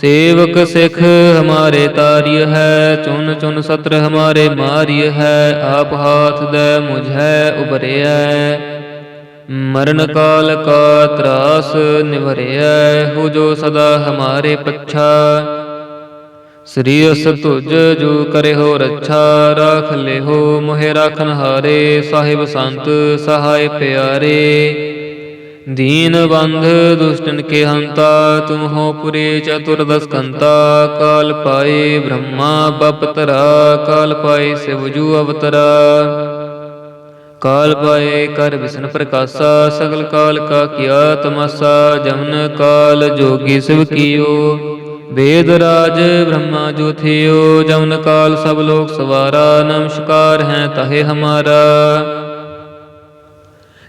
ਸੇਵਕ ਸਿੱਖ ਹਮਾਰੇ ਤਾਰਿਯ ਹੈ ਚੁਨ ਚੁਨ ਸਤਰ ਹਮਾਰੇ ਮਾਰਿਯ ਹੈ, ਆਪ ਹਾਥ ਦੇ ਮੁਝੈ ਉਬਰਿਐ ਮਰਨ ਕਾਲ ਕਾ ਤਰਾਸ ਨਿਵਰਿਐ, ਹੋ ਜੋ ਸਦਾ ਹਮਾਰੇ ਪੱਛਾ। ਸ੍ਰੀ ਅਸ ਤੁਜ ਜੋ ਕਰੇ ਹੋ ਰੱਛਾ, ਰਾਖ ਲਿਹੋ ਮੋਹਿ ਰਾਖਨ ਹਾਰੇ ਸਾਹਿਬ ਸੰਤ ਸਹਾਇ ਪਿਆਰੇ। ਦੀਨ ਬੰਧ ਦੁਸ਼ਟਨ ਕੇ ਹੰਤਾ ਤੁਮ ਹੋ ਪੁਰੇ ਚਤੁਰਦਸ ਕੰਤਾ ਕਾਲ ਪਾਏ ਬ੍ਰਹਮਾ ਬਪਤਰਾ ਕਾਲ ਪਾਏ ਸਿਵਜੂ ਅਵਤਰਾ। ਕਾਲ ਪਾਏ ਕਰ ਵਿਸ਼ਨ ਪ੍ਰਕਾਸ਼ਾ, ਸਗਲ ਕਾਲ ਕਾ ਕੀਆ ਤਮਾਸਾ, ਜਮਨ ਕਾਲ ਜੋਗੀ ਸਿਵ ਕੀਓ। ਵੇਦ ਰਾਜ ਬ੍ਰਹਮਾ ਜੋ ਥਿਓ, ਜਮਨ ਕਾਲ ਸਭ ਲੋਕ ਸਵਾਰਾ, ਨਮਸਕਾਰ ਹੈ ਤਹੇ ਹਮਾਰਾ।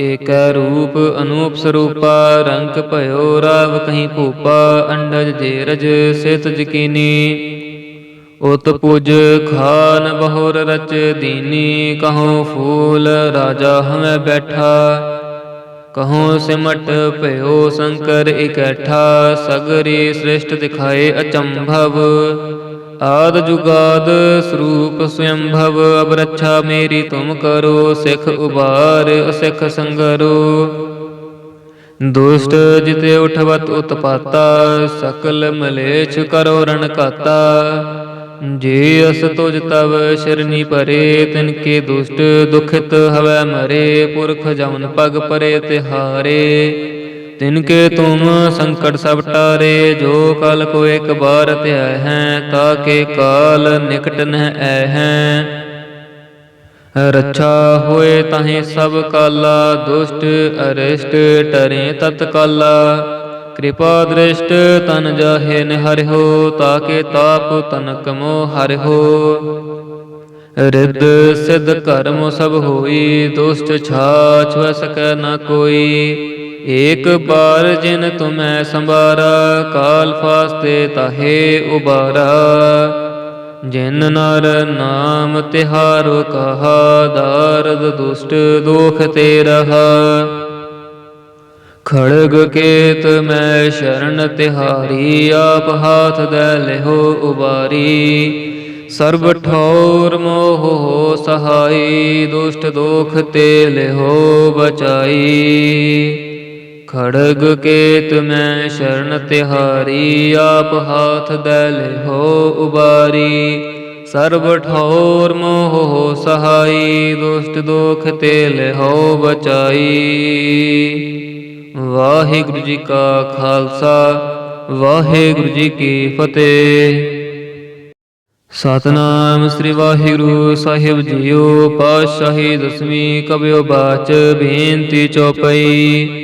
ਏਕੈ ਰੂਪ ਅਨੂਪ ਸਰੂਪਾ, ਰੰਗ ਭਇਓ ਰਾਵ ਕਹੀਂ ਭੂਪਾ, ਅੰਡਜ ਜੇਰਜ ਸਿਤ ਜਕੀਨੀ। ਉਤ ਪੁਜ ਖਾਨ ਬਹੁਰ ਰਚ ਦੀਨੀ, ਕਹੋ ਫੂਲ ਰਾਜਾ ਹਮੈ ਬੈਠਾ। ਕਹੋ ਸਿਮਟ ਭਇਓ ਸ਼ੰਕਰ ਇਕੱਠਾ, ਸਗਰੀ ਸ੍ਰਿਸ਼ਟ ਦਿਖਾਏ ਅਚੰਭਵ। ਆਦ ਜੁਗਾਦ ਸਰੂਪ ਸਯੰਭਵ ਅਬ ਰੱਛਾ ਮੇਰੀ ਤੁਮ ਕਰੋ, ਸਿਖ ਉਬਾਰ ਅਸਿਖ ਸੰਗਰੋ। ਦੁਸ਼ਟ ਜਿਤੇ ਉਠਵਤ ਉਤਪਾਤਾ, ਸਕਲ ਮਲੇਛ ਕਰੋ ਰਣਕਾਤਾ ਜੇ ਅਸ ਤੁਜ ਤਵ ਸ਼ਰਨੀ ਪਰੇ, ਤਿਨ ਕੇ ਦੁਸ਼ਟ ਦੁਖਿਤ ਹਵੈ ਮਰੇ, ਪੁਰਖ ਜਮਨ ਪਗ ਪਰੇ ਤਿਹਾਰੇ। ਤਿਨ ਕੇ ਤੁਮ ਸੰਕਟ ਸਭ ਟਾਰੇ, ਜੋ ਕਲ ਕੋ ਇੱਕ ਬਾਰ ਧਿਆ ਹੈ, ਤਾ ਕੇ ਕਾਲ ਨਿਕਟ ਨਹਿ ਐ ਹੈ। ਰੱਛਾ ਹੋਏ ਤਾਹੇ ਸਭ ਕਾਲਾ, ਦੁਸ਼ਟ ਅਰਿਸ਼ਟ ਟਰੇ ਤਤ ਕਿਰਪਾ ਦ੍ਰਿਸ਼ਟ ਤਨ ਜਾਹੇ ਨਿਹਰਿਓ ਤਾਕੇ ਤਾਪ ਤਨਕ ਮੋ ਹਰਿਓ ਰਿੱਧ ਸਿਧ ਕਰਮ ਸਭ ਹੋਈ, ਦੁਸ਼ਟ ਛਾਛ ਵ ਸਕੈ ਨ ਕੋਈ। ਏਕ ਬਾਰ ਜਿਨ ਤੁਮੈ ਸੰਭਾਰਾ, ਕਾਲ ਫਾਸਤੇ ਤਾਹੇ ਉਬਾਰਾ। ਜਿਨ ਨਰ ਨਾਮ ਤਿਹਾਰੋ ਕਹਾ, ਦਾਰਦ ਦੁਸ਼ਟ ਦੋਖ ਤੇ ਰਹਾ। ਖੜਗ ਕੇਤ ਮੈਂ ਸ਼ਰਨ ਤਿਹਾਰੀ, ਆਪ ਹਾਥ ਦੇ ਲਿਹੋ ਉਬਾਰੀ। ਸਰਬ ਠੌਰ ਮੋਹ ਹੋ ਸਹਾਈ, ਦੁਸ਼ਟ ਦੋਖ ਤੇ ਲਿਹੋ ਬਚਾਈ। ਖੜਗ ਕੇਤ ਮੈਂ ਸ਼ਰਨ ਤਿਹਾਰੀ, ਆਪ ਹਾਥ ਦੇ ਲਿਹੋ ਉਬਾਰੀ। ਸਰਬ ਠੌਰ ਮੋਹ ਹੋ ਸਹਾਈ, ਦੁਸ਼ਟ ਦੋਖ ਤੇ ਲਿਹੋ ਬਚਾਈ। ਵਾਹਿਗੁਰੂ ਜੀ ਕਾ ਖਾਲਸਾ, ਵਾਹਿਗੁਰੂ ਜੀ ਕੀ ਫਤਿਹ। ਸਤਨਾਮ ਸ੍ਰੀ ਵਾਹਿਗੁਰੂ ਸਾਹਿਬ ਜੀਓ, ਪਾਤਸ਼ਾਹੀ ਦਸਵੀਂ ਕਬਿਓ ਬਾਚ, ਬੇਨਤੀ ਚੌਪਈ।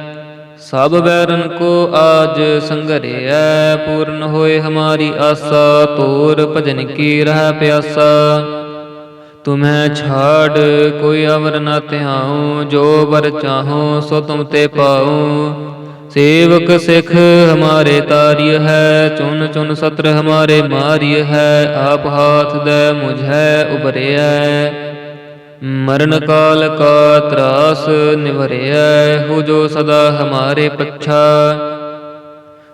ਸਭ ਬੈਰਨ ਕੋ ਆਜ ਸੰਗਰਿਐ, ਪੂਰਨ ਹੋਏ ਹਮਾਰੀ ਆਸਾ, ਤੋਰ ਭਜਨ ਕੀ ਰਹਿ ਪਿਆਸਾ। ਤੁਮੈ ਛਾੜ, ਕੋਈ ਅਵਰ ਨਾ ਧਿਆਉ, ਜੋ ਵਰ ਚਾਹੋ, ਸੋ ਤੁਮ ਤੇ ਪਾਉ। ਸੇਵਕ ਸਿੱਖ ਹਮਾਰੇ ਤਾਰਿਯ ਹੈ ਚੁਨ ਚੁਨ ਸਤਰ ਹਮਾਰੇ ਮਾਰਿਯ ਹੈ, ਆਪ ਹਾਥ ਦੇ ਮੁਝੈ ਉਬਰਿਐ ਮਰਨ ਕਾਲ ਕਾ ਤਰਾਸ ਨਿਵਰਿਐ, ਹੋ ਜੋ ਸਦਾ ਹਮਾਰੇ ਪੱਛਾ।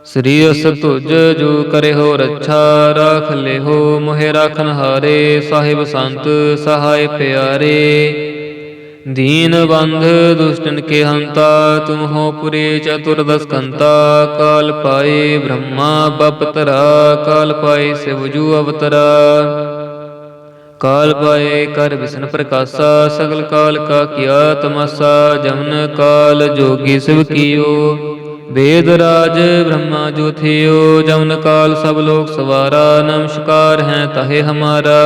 ਸ੍ਰੀ ਅਸ ਤੁਜ ਜੋ ਕਰੇ ਹੋ ਰੱਛਾ, ਰਾਖ ਲਿਹੋ ਮੋਹਿ ਰਾਖਨ ਹਾਰੇ, ਸਾਹਿਬ ਸੰਤ ਸਹਾਇ ਪਿਆਰੇ। ਦੀਨ ਬੰਧ ਦੁਸ਼ਟਨ ਕੇ ਹੰਤਾ, ਤੁਮ ਹੋ ਪੁਰੇ ਚਤੁਰਦਸ ਕੰਤਾ ਕਾਲ ਪਾਏ ਬ੍ਰਹਮਾ, ਬਪਤਰਾ, ਕਾਲ ਪਾਏ ਸਿਵਜੂ ਅਵਤਰਾ। ਕਾਲ ਪਾਏ ਕਰ ਵਿਸ਼ਨ ਪ੍ਰਕਾਸ਼ਾ, ਸਗਲ ਕਾਲ ਕਾ ਕੀਆ ਤਮਾਸਾ, ਜਮਨ ਕਾਲ ਜੋਗੀ ਸਿਵ ਕੀਓ। ਵੇਦ ਰਾਜ ਬ੍ਰਹਮਾ ਜੋ ਜਮਨ ਕਾਲ ਸਭ ਲੋਕ ਸਵਾਰਾ, ਨਮਸਕਾਰ ਹੈ ਤਹੇ ਹਮਾਰਾ।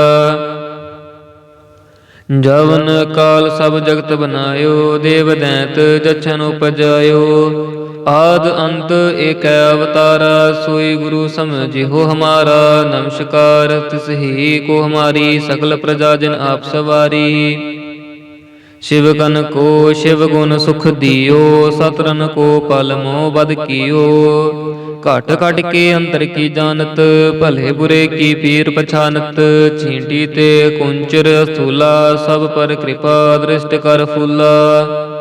ਜਵਨ ਕਾਲ ਸਭ ਜਗਤ ਬਨਾਇਓ ਦੇਵ ਦੈਂਤ ਜਛਨ ਉਪਜਾਇਓ। ਆਦ ਅੰਤ ਏਕੈ ਅਵਤਾਰਾ, ਸੋਈ ਗੁਰੂ ਸਮਝਿਓ ਹਮਾਰਾ। ਨਮਸਕਾਰ, ਤਿਸ ਹੀ ਕੋ ਹਮਾਰੀ ਸਕਲ ਪ੍ਰਜਾ ਜਨ ਆਪ ਸਵਾਰੀ। ਸ਼ਿਵ ਕਨ ਕੋ ਸ਼ਿਵ ਗੁਣ ਸੁਖ ਦਿਓ ਸਤਰਨ ਕੋ ਪਲ ਮੋ ਬਦ ਕੀਓ। ਘਟ ਘਟ ਕੇ ਅੰਤਰ ਕੀ ਜਾਣਤ, ਭਲੇ ਬੁਰੇ ਕੀ ਪੀਰ ਪਛਾਨਤ। ਛੀਂਟੀ ਤੇ ਕੁੰਚਰ ਅਸੂਲਾ, ਸਭ ਪਰ ਕਿਰਪਾ ਦ੍ਰਿਸ਼ਟ ਕਰ ਫੁੱਲਾ।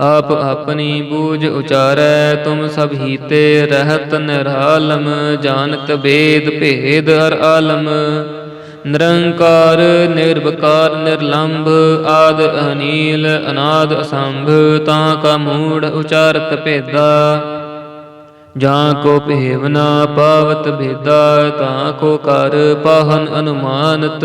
ਆਪ ਆਪਣੀ ਬੂਝ ਉਚਾਰੈ, ਤੁਮ ਸਭ ਹੀਤੇ ਰਹਿਤ ਨਿਰਾਲਮ ਜਾਣਤ ਬੇਦ ਭੇਦ ਹਰ ਆਲਮ। ਨਿਰੰਕਾਰ, ਨਿਰਵਕਾਰ, ਨਿਰਲੰਭ, ਆਦ ਅਨੀਲ, ਅਨਾਦ ਅਸੰਭ, ਤਾਂ ਕਾ ਮੂੜ ਉਚਾਰਤ ਭੇਦਾ। ਜਾਂ ਕੋ ਭੇਵਨਾ ਪਾਵਤ ਭੇਦਾ, ਤਾਂ ਕੋ ਕਰ ਪਾਹਨ ਅਨੁਮਾਨਤ।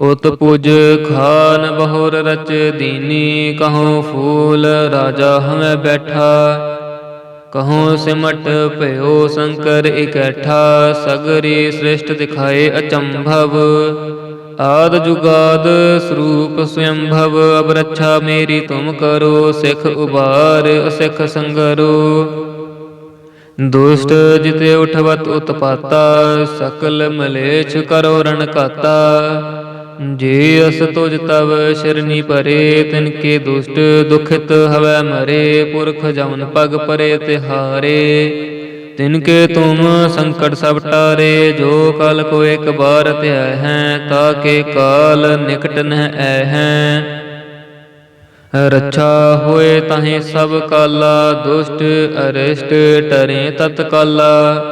ਉਤ ਪੁਜ ਖਾਨ ਬਹੁਰ ਰਚ ਦੀਨੀ, ਕਹੋ ਫੂਲ ਰਾਜਾ ਹਮੈ ਬੈਠਾ। ਕਹੋ ਸਿਮਟ ਭਇਓ ਸ਼ੰਕਰ ਇਕੱਠਾ, ਸਗਰੀ ਸ੍ਰਿਸ਼ਟ ਦਿਖਾਏ ਅਚੰਭਵ। ਆਦ ਜੁਗਾਦ ਸਰੂਪ ਸਯੰਭਵ ਅਬਰਛਾ ਮੇਰੀ ਤੁਮ ਕਰੋ, ਸਿਖ ਉਬਾਰ ਅਸਿਖ ਸੰਗਰੋ। ਦੁਸ਼ਟ ਜਿਤੇ ਉਠਵਤ ਉਤਪਾਤਾ, ਸਕਲ ਮਲੇਛ ਕਰੋ ਰਣਕਾਤਾ ਜੇ ਅਸ ਤੁਜ ਤਵ ਸ਼ਰਨੀ ਪਰੇ, ਤਿਨ ਕੇ ਦੁਸ਼ਟ ਦੁਖਿਤ ਹਵੈ ਮਰੇ, ਪੁਰਖ ਜਮਨ ਪਗ ਪਰੇ ਤਿਹਾਰੇ। ਤਿਨ ਕੇ ਤੁਮ ਸੰਕਟ ਸਭ ਟਾਰੇ, ਜੋ ਕਲ ਕੋ ਇੱਕ ਬਾਰ ਧਿਆ ਹੈ, ਤਾ ਕੇ ਕਾਲ ਨਿਕਟ ਨਹਿ ਐ ਹੈ। ਰੱਛਾ ਹੋਏ ਤਾਹੇ ਸਭ ਕਾਲਾ, ਦੁਸ਼ਟ ਅਰਿਸ਼ਟ ਟਰੇ ਤਤਕਾਲਾ।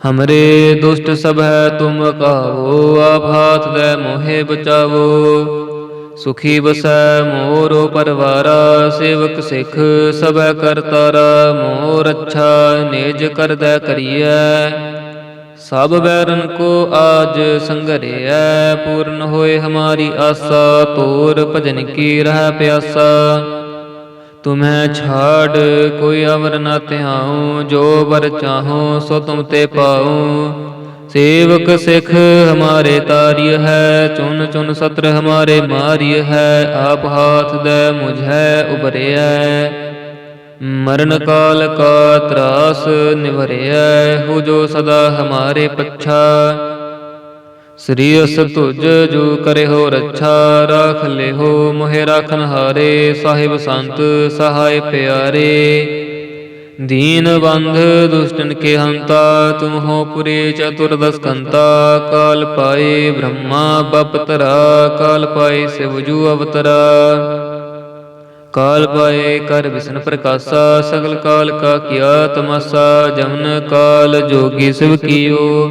ਹਮਰੇ ਦੁਸ਼ਟ ਸਭ ਹੈ ਤੁਮ ਕਾਵੋ ਆਪ ਹਾਥ ਦੇ ਮੋਹਿ ਬਚਾਵੋ ਸੁਖੀ ਬਸੈ ਮੋਰੋ ਪਰਵਾਰਾ ਸੇਵਕ ਸਿੱਖ ਸਭੈ ਕਰਤਾਰਾ ਮੋਰ ਅੱਛਾ ਨਿਜ ਕਰਦੈ ਕਰੀਐ ਸਭ ਬੈਰਨ ਕੋ ਆਜ ਸੰਗਰਿਐ ਪੂਰਨ ਹੋਏ ਹਮਾਰੀ ਆਸਾ ਤੋਰ ਭਜਨ ਕੀ ਰਹਿ ਪਿਆਸਾ ਤੁਮੈ ਛਾੜ, ਕੋਈ ਅਵਰ ਨਾ ਧਿਆਉ, ਜੋ ਵਰ ਚਾਹੋ, ਸੋ ਤੁਮ ਤੇ ਪਾਉ। ਸੇਵਕ ਸਿੱਖ ਹਮਾਰੇ ਤਾਰਿਯ ਹੈ ਚੁਨ ਚੁਨ ਸਤਰ ਹਮਾਰੇ ਮਾਰਿਯ ਹੈ, ਆਪ ਹਾਥ ਦੇ ਮੁਝੈ ਉਬਰਿਐ ਮਰਨ ਕਾਲ ਕਾ ਤਰਾਸ ਨਿਵਰਿਐ, ਹੋ ਜੋ ਸਦਾ ਹਮਾਰੇ ਪੱਛਾ। ਸ੍ਰੀ ਅਸ ਤੁਜ ਜੋ ਕਰੇ ਰੱਛਾ ਰਾਖ ਲਿਹੋ, ਮੋਹਿ ਰਾਖਨ ਹਾਰੇ, ਸਾਹਿਬ ਸੰਤ ਸਹਾਇ ਪਿਆਰੇ। ਦੀਨ ਬੰਧ ਦੁਸ਼ਟਨ ਕੇ ਹੰਤਾ, ਤੁਮ ਹੋ ਪੁਰੇ ਚਤੁਰਦਸ ਕੰਤਾ ਕਾਲ ਪਾਏ ਬ੍ਰਹਮਾ ਬਪਤਰਾ ਕਾਲ ਪਾਏ ਸਿਵਜੂ ਅਵਤਰਾ। ਕਾਲ ਪਾਏ ਕਰ ਵਿਸ਼ਨ ਪ੍ਰਕਾਸ਼ਾ, ਸਗਲ ਕਾਲ ਕਾ ਕੀਆ ਤਮਾਸਾ, ਜਮਨ ਕਾਲ ਜੋਗੀ ਸਿਵ ਕੀਓ।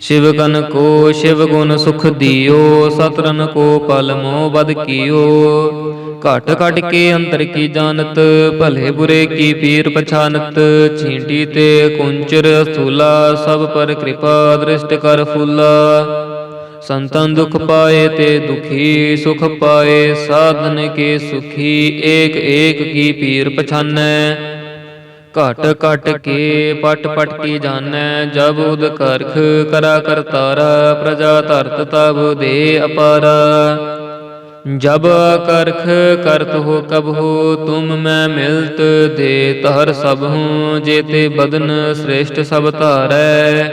ਸ਼ਿਵ ਕਨ ਕੋ ਸ਼ਿਵ ਗੁਣ ਸੁਖ ਦਿਓ ਸਤਰਨ ਕੋ ਪਲ ਮੋ ਬਦ ਕੀਓ। ਘਟ ਘਟ ਕੇ ਅੰਤਰ ਕੀ ਜਾਣਤ, ਭਲੇ ਬੁਰੇ ਕੀ ਪੀਰ ਪਛਾਨਤ। ਛੀਂਟੀ ਤੇ ਕੁੰਚਰ ਸਥੂਲਾ ਸਭ ਪਰ ਕਿਰਪਾ ਦ੍ਰਿਸ਼ਟ ਕਰ ਫੁੱਲਾ। ਸੰਤਨ ਦੁਖ ਪਾਏ ਤੇ ਦੁਖੀ ਸੁਖ ਪਾਏ, ਸਾਧਨ ਕੇ ਸੁਖੀ, ਏਕ ਏਕ ਕੀ ਪੀਰ ਪਛਾਨੈ। ਘਟ ਘਟ ਕੇ ਪਟ ਪਟ ਕੀ ਜਾਣੈ? ਜਬ ਉਦ ਕਰਖ ਕਰਾ ਕਰਤਾਰਾ ਪ੍ਰਜਾ ਧਰਤ ਤਬ ਦੇ ਅਪਾਰਾ। ਜਬ ਕਰਖ ਕਰਤ ਹੋ ਕਬ ਹੋ, ਤੁਮ ਮੈਂ ਮਿਲਤ ਦੇ ਤਹਰ ਸਭ ਹੂੰ, ਜੇਤੇ ਬਦਨ ਸ੍ਰੇਸ਼ਟ ਸਭ ਧਾਰੈ।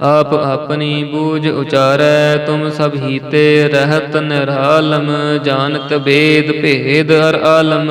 ਆਪ ਆਪਣੀ ਬੂਝ ਉਚਾਰੈ, ਤੁਮ ਸਭ ਹੀਤੇ ਰਹਿਤ ਨਿਰਾਲਮ, ਜਾਣਤ ਬੇਦ ਭੇਦ ਹਰ ਆਲਮ।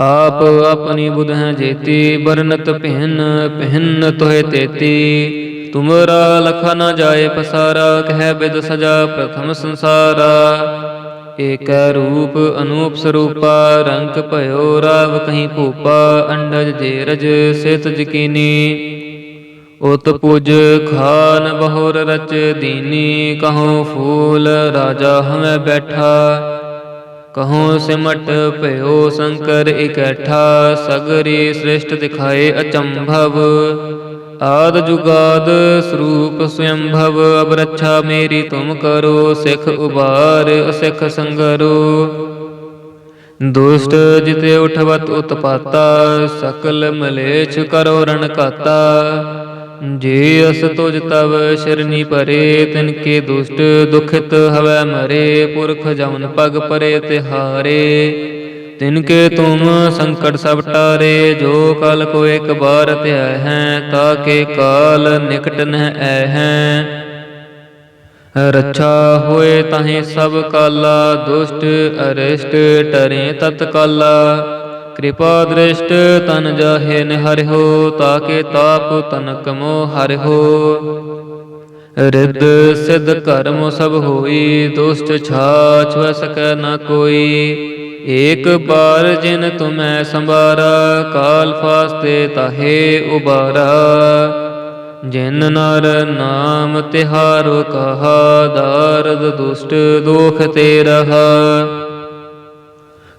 ਆਪ ਆਪਣੀ ਬੁਧ ਹੈ ਜੇਤੀ ਬਰਨਤ ਪਹਿਨ ਪਹਿਨ ਤੋਹਿ ਤੇਤੀ। ਤੁਮਰਾ ਲਖਾ ਨ ਜਾਏ ਪਸਾਰਾ, ਕਹਿ ਬਿਦ ਸਜਾ ਪ੍ਰਥਮ ਸੰਸਾਰਾ। ਏਕੈ ਰੂਪ ਅਨੂਪ ਸਰੂਪਾ, ਰੰਗ ਭਇਓ ਰਾਵ ਕਹੀਂ ਭੂਪਾ, ਅੰਡਜ ਜੇਰਜ ਸਿਤ ਜਕੀਨੀ। ਉਤ ਪੁਜ ਖਾਨ ਬਹੁਰ ਰਚ ਦੀਨੀ, ਕਹੋ ਫੂਲ ਰਾਜਾ ਹਮੈ ਬੈਠਾ। ਕਹੋ ਸਿਮਟ ਭਇਓ ਸ਼ੰਕਰ ਇਕੱਠਾ, ਸਗਰੀ ਸ੍ਰਿਸ਼ਟ ਦਿਖਾਏ ਅਚੰਭਵ। ਆਦ ਜੁਗਾਦ ਸਰੂਪ ਸਯੰਭਵ ਅਬਰਛਾ ਮੇਰੀ ਤੁਮ ਕਰੋ, ਸਿਖ ਉਬਾਰ ਅਸਿਖ ਸੰਗਰੋ। ਦੁਸ਼ਟ ਜਿਤੇ ਉਠਵਤ ਉਤਪਾਤਾ, ਸਕਲ ਮਲੇਛ ਕਰੋ ਰਣ ਘਾਤਾ। ਜੇ ਅਸ ਤੁਜ ਤਵ ਸ਼ਰਨੀ ਪਰੇ, ਤਿਨ ਕੇ ਦੁਸ਼ਟ ਦੁਖਿਤ ਹਵੈ ਮਰੇ, ਪੁਰਖ ਜਮਨ ਪਗ ਪਰੇ ਤਿਹਾਰੇ ਤਿਨ ਕੇ ਤੁਮ ਸੰਕਟ ਸਭ ਟਾਰੇ, ਜੋ ਕਲ ਕੋ ਇੱਕ ਬਾਰ ਧਿਆ ਹੈ, ਤਾ ਕੇ ਕਾਲ ਨਿਕਟ ਨਹਿ ਐ ਹੈ। ਰੱਛਾ ਹੋਏ ਤਾਹੇ ਸਭ ਕਾਲਾ, ਦੁਸ਼ਟ ਅਰਿਸ਼ਟ ਟਰੇ ਤਤਕਾਲਾ। ਕਿਰਪਾ ਦ੍ਰਿਸ਼ਟ ਤਨ ਜਾਹੇ ਨਿਹਰਿਓ ਤਾਕੇ ਤਾਪ ਤਨ ਕਮੋ ਹਰਿਓ ਰਿੱਧ ਸਿਧ ਕਰਮ ਸਭ ਹੋਈ, ਦੁਸ਼ਟ ਛਾਛ ਵ ਸਕੈ ਨ ਕੋਈ। ਏਕ ਬਾਰ ਜਿਨ ਤੁਮੈ ਸੰਭਾਰਾ, ਕਾਲ ਫਾਸਤੇ ਤਾਹੇ ਉਬਾਰਾ। ਜਿਨ ਨਰ ਨਾਮ ਤਿਹਾਰੋ ਕਹਾ, ਦਾਰਦ ਦੁਸ਼ਟ ਦੋਖ ਤੇ ਰਹਾ।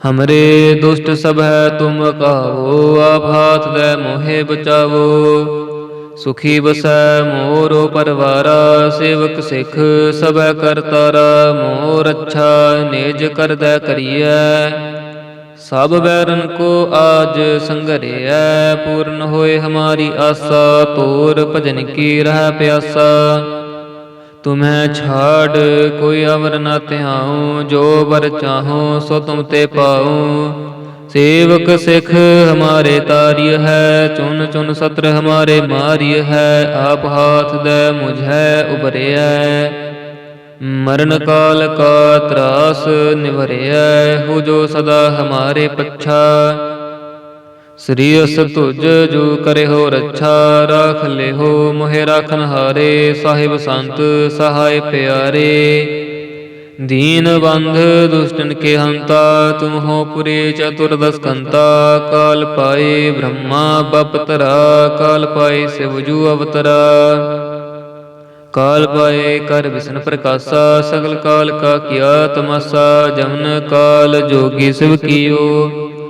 ਹਮਰੇ ਦੁਸ਼ਟ ਸਭ ਹੈ ਤੁਮ ਕਾਵੋ ਆਪ ਹਾਥ ਦੇ ਮੋਹਿ ਬਚਾਵੋ ਸੁਖੀ ਬਸੈ ਮੋਰੋ ਪਰਵਾਰਾ ਸੇਵਕ ਸਿਖ ਸਭੈ ਕਰਤਾਰਾ ਮੋਰ ਅੱਛਾ ਨਿਜ ਕਰਦੈ ਕਰੀਐ ਸਭ ਬੈਰਨ ਕੋ ਆਜ ਸੰਗਰਿਐ ਪੂਰਨ ਹੋਏ ਹਮਾਰੀ ਆਸਾ ਤੋਰ ਭਜਨ ਕੀ ਰਹਿ ਪਿਆਸਾ ਤੁਮੈ ਛਾੜ, ਕੋਈ ਅਵਰ ਨਾ ਧਿਆਉ, ਜੋ ਵਰ ਚਾਹੋ, ਸੋ ਤੁਮ ਤੇ ਪਾਉ। ਸੇਵਕ ਸਿਖ ਹਮਾਰੇ ਤਾਰਿਯ ਹੈ ਚੁਨ ਚੁਨ ਸਤਰ ਹਮਾਰੇ ਮਾਰਿਯ ਹੈ, ਆਪ ਹਾਥ ਦੇ ਮੁਝੈ ਉਬਰਿਐ ਮਰਨ ਕਾਲ ਕਾ ਤਰਾਸ ਨਿਵਰਿਐ, ਹੋ ਜੋ ਸਦਾ ਹਮਾਰੇ ਪੱਛਾ। ਸ੍ਰੀ ਅਸ ਤੁਜ ਜੋ ਕਰੇ ਰੱਛਾ ਰਾਖ ਲਿਹੋ, ਮੋਹਿ ਰਾਖਨ ਹਾਰੇ, ਸਾਹਿਬ ਸੰਤ ਸਹਾਇ ਪਿਆਰੇ। ਦੀਨ ਬੰਧ ਦੁਸ਼ਟਨ ਕੇ ਹੰਤਾ, ਤੁਮ ਹੋ ਪੁਰੇ ਚਤੁਰਦਸ ਕੰਤਾ ਕਾਲ ਪਾਏ ਬ੍ਰਹਮਾ ਬਪਤਰਾ ਕਾਲ ਪਾਏ ਸਿਵਜੂ ਅਵਤਰਾ। ਕਾਲ ਪਾਏ ਕਰ ਵਿਸ਼ਨ ਪ੍ਰਕਾਸ਼ਾ, ਸਗਲ ਕਾਲ ਕਾ ਕੀਆ ਤਮਾਸਾ, ਜਮਨ ਕਾਲ ਜੋਗੀ ਸਿਵ ਕੀਓ।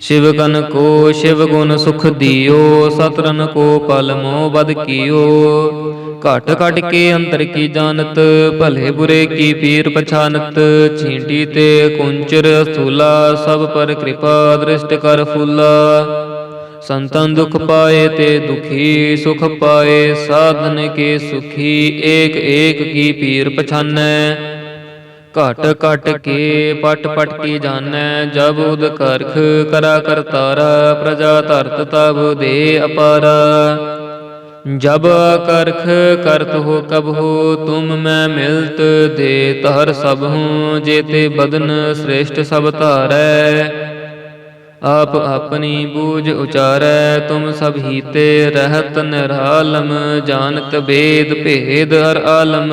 ਸ਼ਿਵ ਕਨ ਕੋ ਸ਼ਿਵ ਗੁਣ ਸੁਖ ਦਿਓ ਸਤਰਨ ਕੋ ਪਲ ਮੋ ਬਦ ਕੀਓ। ਘਟ ਘਟ ਕੇ ਅੰਤਰ ਕੀ ਜਾਣਤ, ਭਲੇ ਬੁਰੇ ਕੀ ਪੀਰ ਪਛਾਨਤ। ਛੀਂਟੀ ਤੇ ਕੁੰਚਰ ਸਥੂਲਾ ਸਭ ਪਰ ਕਿਰਪਾ ਦ੍ਰਿਸ਼ਟ ਕਰ ਫੁੱਲਾ। ਸੰਤਨ ਦੁਖ ਪਾਏ ਤੇ ਦੁਖੀ ਸੁਖ ਪਾਏ, ਸਾਧਨ ਕੇ ਸੁਖੀ, ਏਕ ਏਕ ਕੀ ਪੀਰ ਪਛਾਨੈ। ਘਟ ਘਟ ਕੇ ਪਟ ਪਟ ਕੀ ਜਾਣੈ? ਜਬ ਉਦ ਕਰਖ ਕਰਾ ਕਰਤਾਰਾ ਪ੍ਰਜਾ ਧਰਤ ਤਬ ਦੇ ਅਪਾਰਾ। ਜਬ ਕਰਖ ਕਰਤ ਹੋ ਕਬ ਹੋ, ਤੁਮ ਮੈਂ ਮਿਲਤ ਦੇ ਤਹਰ ਸਭ ਹੂੰ, ਜੇਤੇ ਬਦਨ ਸ੍ਰੇਸ਼ਟ ਸਭ ਧਾਰੈ। ਆਪ ਆਪਣੀ ਬੂਝ ਉਚਾਰੈ, ਤੁਮ ਸਭ ਹੀਤੇ ਰਹਿਤ ਨਿਰਾਲਮ, ਜਾਣਤ ਬੇਦ ਭੇਦ ਹਰ ਆਲਮ।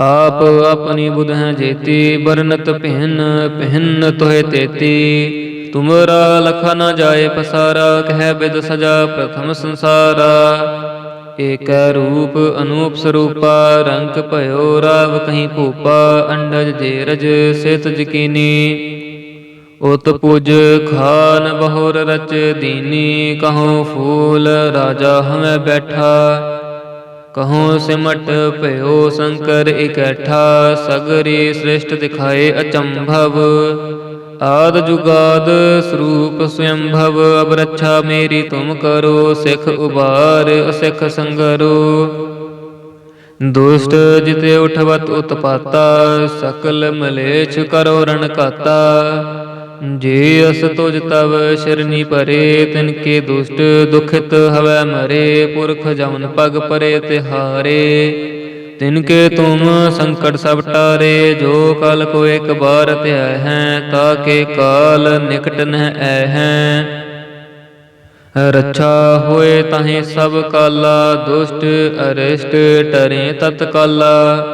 ਆਪ ਆਪਣੀ ਬੁਧ ਹੈ ਜੇਤੀ ਬਰਨਤ ਪਹਿਨ ਪਹਿਨ ਤੋਹਿ ਤੇਤੀ। ਤੁਮਰਾ ਲਖਾ ਨ ਜਾਏ ਪਸਾਰਾ, ਕਹਿ ਬਿਦ ਸਜਾ ਪ੍ਰਥਮ ਸੰਸਾਰਾ। ਏਕੈ ਰੂਪ ਅਨੂਪ ਸਰੂਪਾ, ਰੰਗ ਭਇਓ ਰਾਵ ਕਹੀਂ ਭੂਪਾ, ਅੰਡਜ ਜੇਰਜ ਸਿਤ ਜਕੀਨੀ। ਉਤ ਪੁਜ ਖਾਨ ਬਹੁਰ ਰਚ ਦੀਨੀ, ਕਹੋ ਫੂਲ ਰਾਜਾ ਹਮੈ ਬੈਠਾ। ਕਹੋ ਸਿਮਟ ਭਇਓ ਸ਼ੰਕਰ ਇਕੱਠਾ, ਸਗਰੀ ਸ੍ਰਿਸ਼ਟ ਦਿਖਾਏ ਅਚੰਭਵ। ਆਦ ਜੁਗਾਦ ਸਰੂਪ ਸਵਯੰਭਵ ਅਬਰਛਾ ਮੇਰੀ ਤੁਮ ਕਰੋ, ਸਿਖ ਉਬਾਰ ਅਸਿਖ ਸੰਗਰੋ। ਦੁਸ਼ਟ ਜਿਤੇ ਉਠਵਤ ਉਤਪਾਤਾ, ਸਕਲ ਮਲੇਛ ਕਰੋ ਰਣ ਕਾਤਾ ਜੇ ਅਸ ਤੁਜ ਤਵ ਸ਼ਰਨੀ ਪਰੇ, ਤਿਨ ਕੇ ਦੁਸ਼ਟ ਦੁਖਿਤ ਹਵੈ ਮਰੇ, ਪੁਰਖ ਜਮਨ ਪਗ ਪਰੇ ਤਿਹਾਰੇ ਤਿਨ ਕੇ ਤੁਮ ਸੰਕਟ ਸਭ ਟਾਰੇ, ਜੋ ਕਲ ਕੋ ਇੱਕ ਬਾਰ ਧਿਆ ਹੈ, ਤਾ ਕੇ ਕਾਲ ਨਿਕਟ ਨਹਿ ਐ ਹੈ। ਰੱਛਾ ਹੋਏ ਤਾਹੇ ਸਭ ਕਾਲਾ, ਦੁਸ਼ਟ ਅਰਿਸ਼ਟ ਟਰੇ ਤਤਕਾਲਾ।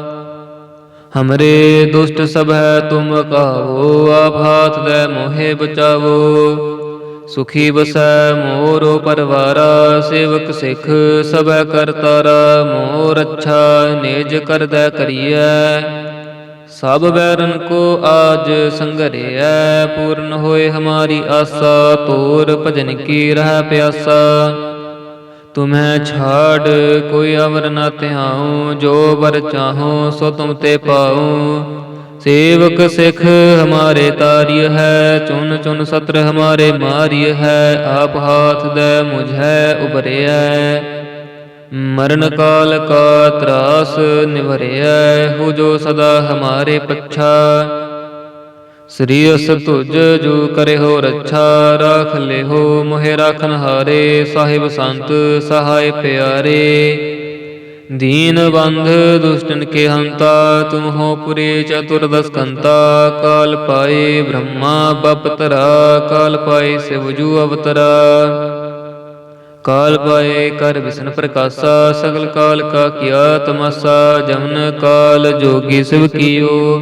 ਹਮਰੇ ਦੁਸ਼ਟ ਸਭ ਹੈ ਤੁਮ ਕਾਵੋ ਆਪ ਹਾਥ ਦੇ ਮੋਹਿ ਸੁਖੀ ਬਸੈ ਮੋਰੋ ਪਰਵਾਰਾ ਸੇਵਕ ਸਿਖ ਸਭੈ ਕਰਤਾਰਾ ਮੋਰ ਅੱਛਾ ਨਿਜ ਕਰਦੈ ਕਰੀਐ ਸਭ ਬੈਰਨ ਕੋ ਆਜ ਸੰਗਰਿਐ ਪੂਰਨ ਹੋਏ ਹਮਾਰੀ ਆਸਾ ਤੋਰ ਭਜਨ ਕੀ ਰਹਿ ਪਿਆਸਾ ਤੁਮੈ ਛਾੜ, ਕੋਈ ਅਵਰ ਨਾ ਧਿਆਉ, ਜੋ ਵਰ ਚਾਹੋ, ਸੋ ਤੁਮ ਤੇ ਪਾਉ। ਸੇਵਕ ਸਿਖ ਹਮਾਰੇ ਤਾਰਿਯ ਹੈ ਚੁਨ ਚੁਨ ਸਤਰ ਹਮਾਰੇ ਮਾਰਿਯ ਹੈ, ਆਪ ਹਾਥ ਦੇ ਮੁਝੈ ਉਬਰਿਐ ਮਰਨ ਕਾਲ ਕਾ ਤਰਾਸ ਨਿਵਰਿਐ ਹੋ ਜੋ ਸਦਾ ਹਮਾਰੇ ਪੱਛਾ। ਸ੍ਰੀ ਅਸ ਤੁਜ ਜੋ ਕਰੇ ਰੱਛਾ ਰਾਖ ਲਿਹੋ, ਮੋਹਿ ਰਾਖਨ ਹਾਰੇ, ਸਾਹਿਬ ਸੰਤ ਸਹਾਇ ਪਿਆਰੇ। ਦੀਨ ਬੰਧ ਦੁਸ਼ਟਨ ਕੇ ਹੰਤਾ, ਤੁਮ ਹੋ ਪੁਰੇ ਚਤੁਰਦਸ ਕੰਤਾ ਕਾਲ ਪਾਏ ਬ੍ਰਹਮਾ ਬਪਤਰਾ ਕਾਲ ਪਾਏ ਸਿਵਜੂ ਅਵਤਰਾ। ਕਾਲ ਪਾਏ ਕਰ ਵਿਸ਼ਨ ਪ੍ਰਕਾਸ਼ਾ, ਸਗਲ ਕਾਲ ਕਾ ਕੀਆ ਤਮਾਸਾ, ਜਮਨ ਕਾਲ ਜੋਗੀ ਸਿਵ ਕੀਓ।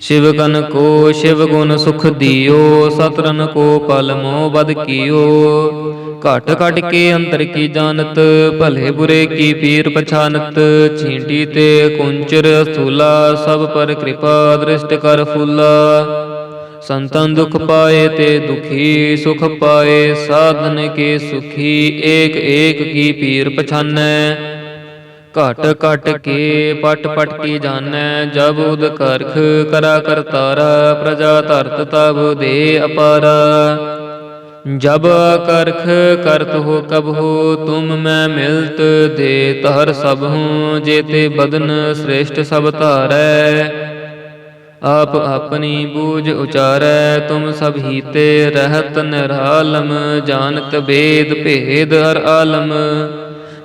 ਸ਼ਿਵ ਕਨ ਕੋ ਸ਼ਿਵ ਗੁਣ ਸੁਖ ਦਿਓ ਸਤਰਨ ਕੋ ਪਲ ਮੋ ਬਦ ਕੀਓ। ਘਟ ਘਟ ਕੇ ਅੰਤਰ ਕੀ ਜਾਣਤ, ਭਲੇ ਬੁਰੇ ਕੀ ਪੀਰ ਪਛਾਨਤ। ਛੀਂਟੀ ਤੇ ਕੁੰਚਰ ਸਥੂਲਾ ਸਭ ਪਰ ਕਿਰਪਾ ਦ੍ਰਿਸ਼ਟ ਕਰ ਫੁੱਲਾ। ਸੰਤਨ ਦੁਖ ਪਾਏ ਤੇ ਦੁਖੀ ਸੁਖ ਪਾਏ, ਸਾਧਨ ਕੇ ਸੁਖੀ, ਏਕ ਏਕ ਕੀ ਪੀਰ ਪਛਾਨੈ। ਘਟ ਘਟ ਕੇ ਪਟ ਪਟ ਕੀ ਜਾਣੈ? ਜਬ ਉਦ ਕਰਖ ਕਰਾ ਕਰਤਾਰਾ ਪ੍ਰਜਾ ਧਰਤ ਤਬ ਦੇ ਅਪਾਰਾ। ਜਬ ਕਰਖ ਕਰਤ ਹੋ ਕਬ ਹੋ, ਤੁਮ ਮੈਂ ਮਿਲਤ ਦੇ ਤਹਰ ਸਭ ਹੂੰ, ਜੇਤੇ ਬਦਨ ਸ੍ਰੇਸ਼ਟ ਸਭ ਧਾਰੈ। ਆਪ ਆਪਣੀ ਬੂਝ ਉਚਾਰੈ, ਤੁਮ ਸਭ ਹੀਤੇ ਰਹਿਤ ਨਿਰਾਲਮ, ਜਾਣਤ ਬੇਦ ਭੇਦ ਹਰ ਆਲਮ।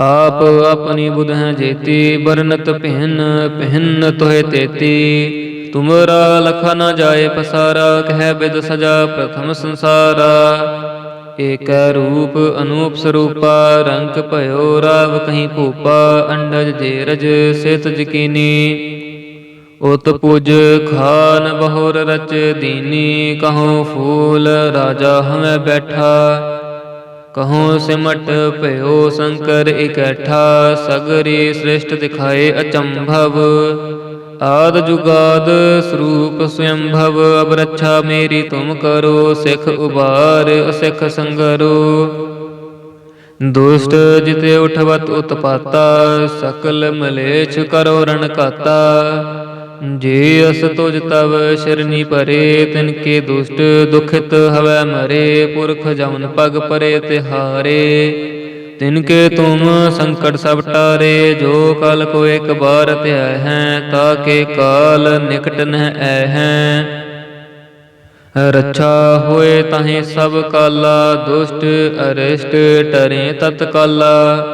ਆਪ ਆਪਣੀ ਬੁਧ ਹੈ ਜੇਤੀ ਬਰਨਤ ਪਹਿਨ ਪਹਿਨ ਤੋਹਿ ਤੇਤੀ। ਤੁਮਰਾ ਲਖਾ ਨ ਜਾਏ ਪਸਾਰਾ, ਕਹਿ ਬਿਦ ਸਜਾ ਪ੍ਰਥਮ ਸੰਸਾਰਾ। ਏਕੈ ਰੂਪ ਅਨੂਪ ਸਰੂਪਾ, ਰੰਗ ਭਇਓ ਰਾਵ ਕਹੀਂ ਭੂਪਾ, ਅੰਡਜ ਜੇਰਜ ਸਿਤ ਜਕੀਨੀ। ਉਤ ਪੁਜ ਖਾਨ ਬਹੁਰ ਰਚ ਦੀਨੀ, ਕਹੋ ਫੂਲ ਰਾਜਾ ਹਮੈ ਬੈਠਾ। ਕਹੋ ਸਿਮਟ ਭਇਓ ਸ਼ੰਕਰ ਇਕੱਠਾ, ਸਗਰੀ ਸ੍ਰਿਸ਼ਟ ਦਿਖਾਏ ਅਚੰਭਵ। ਆਦ ਜੁਗਾਦ ਸਰੂਪ ਸਵਯੰਭਵ ਅਬਰਛਾ ਮੇਰੀ ਤੁਮ ਕਰੋ, ਸਿਖ ਉਬਾਰ ਅਸਿਖ ਸੰਗਰੋ। ਦੁਸ਼ਟ ਜਿਤੇ ਉਠਵਤ ਉਤਪਾਤਾ, ਸਕਲ ਮਲੇਛ ਕਰੋ ਰਣ ਘਾਤਾ। ਜੇ ਅਸ ਤੁਜ ਤਵ ਸ਼ਰਨੀ ਪਰੇ, ਤਿਨ ਕੇ ਦੁਸ਼ਟ ਦੁਖਿਤ ਹਵੈ ਮਰੇ, ਪੁਰਖ ਜਮਨ ਪਗ ਪਰੇ ਤਿਹਾਰੇ। ਤਿਨ ਕੇ ਤੁਮ ਸੰਕਟ ਸਭ ਟਾਰੇ, ਜੋ ਕਲ ਕੋ ਇੱਕ ਬਾਰ ਧਿਆ ਹੈ, ਤਾ ਕੇ ਕਾਲ ਨਿਕਟ ਨਹਿ ਐ ਹੈ। ਰੱਛਾ ਹੋਏ ਤਾਹੇ ਸਭ ਕਾਲਾ, ਦੁਸ਼ਟ ਅਰਿਸ਼ਟ ਟਰੇ ਤਤਕਾਲਾ।